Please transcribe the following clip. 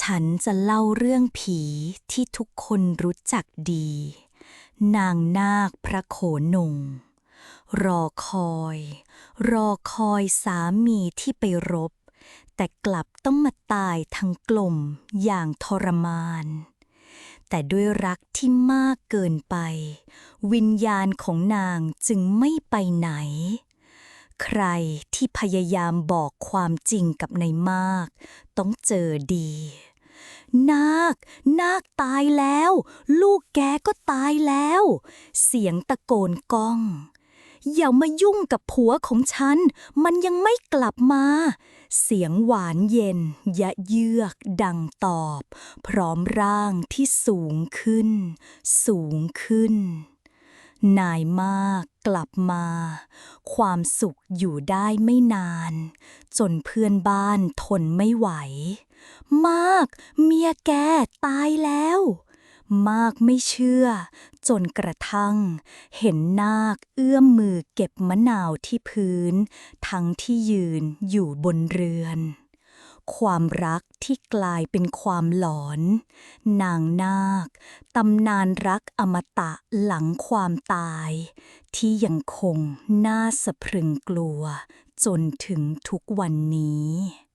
ฉันจะเล่าเรื่องผีที่ทุกคนรู้จักดี นางนาคพระโขนง รอคอย รอคอยสามีที่ไปรบ แต่กลับต้องมาตายทั้งกลมอย่างทรมาน แต่ด้วยรักที่มากเกินไป วิญญาณของนางจึงไม่ไปไหนใครที่พยายามบอกความจริงกับนายมาก ต้องเจอดี นาค นาคตายแล้ว ลูกแกก็ตายแล้ว เสียงตะโกนก้อง อย่ามายุ่งกับผัวของฉัน มันยังไม่กลับมา เสียงหวานเย็น ยะเยือกดังตอบ พร้อมร่างที่สูงขึ้น สูงขึ้น นายมากกลับมา ความสุขอยู่ได้ไม่นาน จนเพื่อนบ้านทนไม่ไหว มากเมียแกตายแล้ว มากไม่เชื่อ จนกระทั่ง เห็นนาคเอื้อมมือเก็บมะนาวที่พื้น ทั้งที่ยืนอยู่บนเรือน ความรักที่กลายเป็นความหลอน นางนาค ตำนานรักอมตะหลังความตาย ที่ยังคงน่าสะพรึงกลัวจนถึงทุกวันนี้